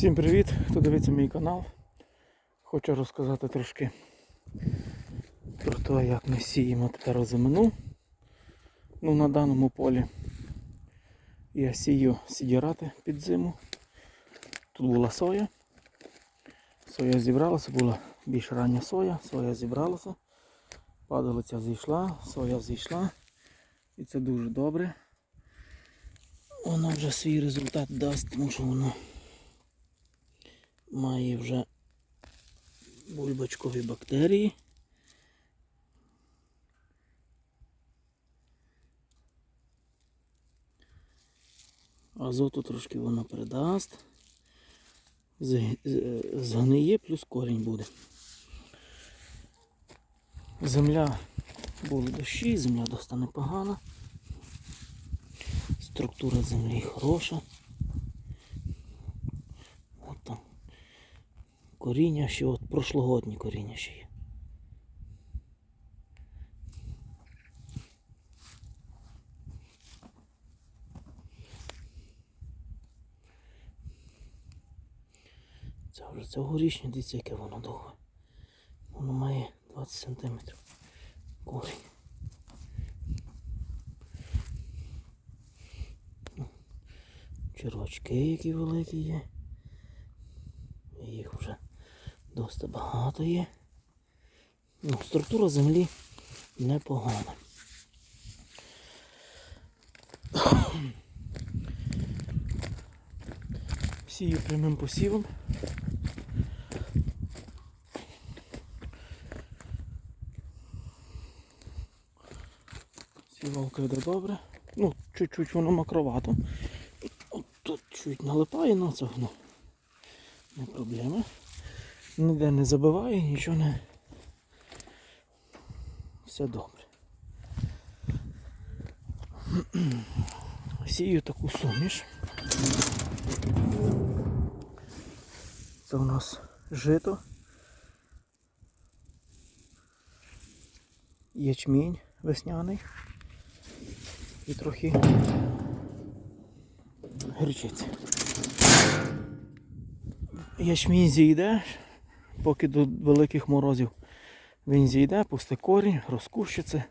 Всім привіт, хто дивиться мій канал. Хочу розказати трошки про те, як ми сіємо тепер озимину. Ну, на даному полі я сію сідірати під зиму. Тут була соя. Соя зібралася, була більш рання соя, соя зібралася, падалиця зійшла, соя зійшла. І це дуже добре. Воно вже свій результат дасть, тому що воно має вже бульбочкові бактерії. Азоту трошки. З- з- Згниє плюс корінь буде. Земля були дощі, земля досить непогана. Структура землі хороша. От там коріння ще от прошлогодні коріння ще є. Це вже цьогорічне, дивіться, яке воно довге. Воно має 20 см корінь. Червачки, які великі є. Досить багато є. Ну, структура землі непогана. Сію прямим посівом. Сівалка йде добре. Ну, чуть-чуть воно макровато. От тут чуть налипає, але це воно не проблема. Ніде не забиває, нічого не. Все добре. Сію таку суміш. Це у нас жито. Ячмінь весняний. І трохи гірчиці. Ячмінь зійде, поки до великих морозів він зійде, пусте корінь, розкущиться.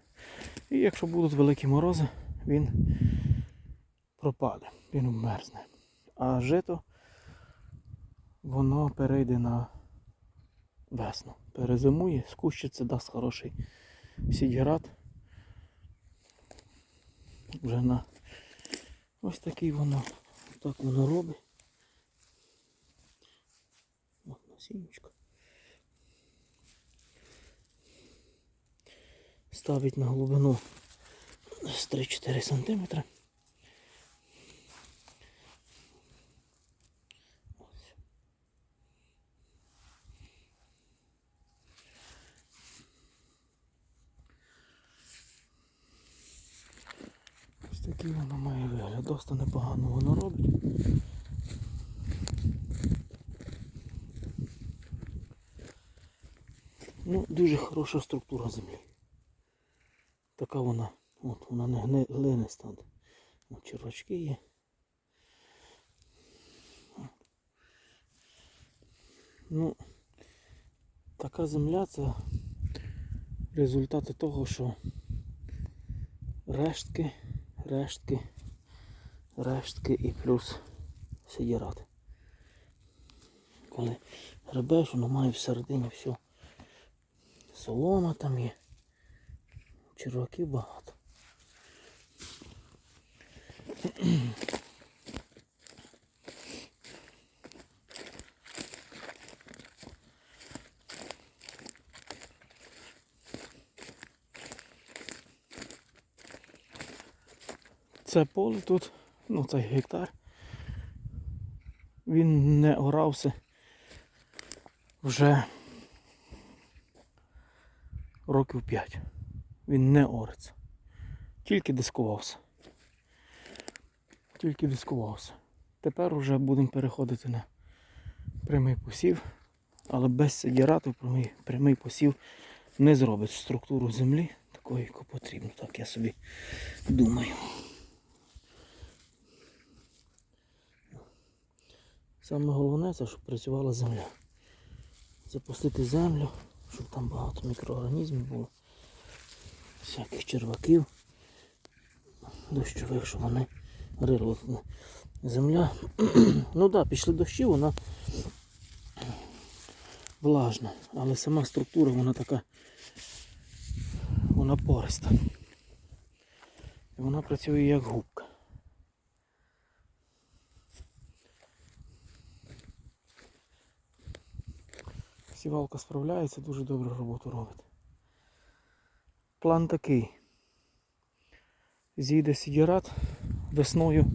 І якщо будуть великі морози, він пропаде, він вмерзне. А жито воно перейде на весну. Перезимує, скущиться, дасть хороший сідград. Вже на ось такий воно, так воно робить. От насіннячко. Ставить на глибину з 3-4 см. Ось такий воно має вигляд. Досить непогано воно робить. Ну, дуже хороша структура землі. Така вона, от вона не глиниста. Червачки є. Ну, така земля це результати того, що рештки, рештки, рештки і плюс сидірати. Коли гребеш, воно має всередині все. Солома там є. Черваків багато. Це поле тут, ну цей гектар. Він не орався вже років 5. Він не ориться. Тільки дискувався. Тільки дискувався. Тепер вже будемо переходити на прямий посів, але без сидірату прямий, прямий посів не зробить структуру землі такою, яку потрібно. Так я собі думаю. Саме головне це, щоб працювала земля. Запустити землю, щоб там багато мікроорганізмів було, всяких черваків, дощових, щоб вони рили. Земля. ну так, да, пішли дощі, вона влажна, але сама структура вона така вона пориста. І вона працює як губка. Сівалка справляється, дуже добру роботу робить. План такий. Зійде сідірат весною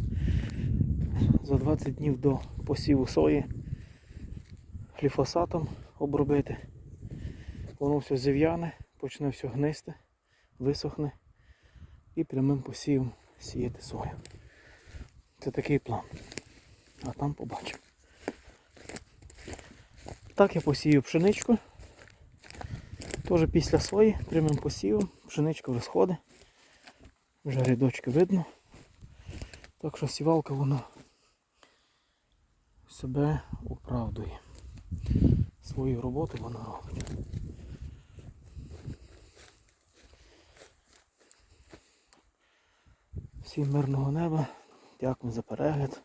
за 20 днів до посіву сої гліфосатом обробити. Воно все зів'яне, почне все гнисти, висохне і прямим посівом сіяти сою. Це такий план. А там побачимо. Так я посію пшеничку. Теж після сої прямим посівом. Пшеничка вже сходить. Вже рядочки видно. Так що сівалка вона себе оправдує. Свою роботу вона робить. Всім мирного неба. Дякую за перегляд.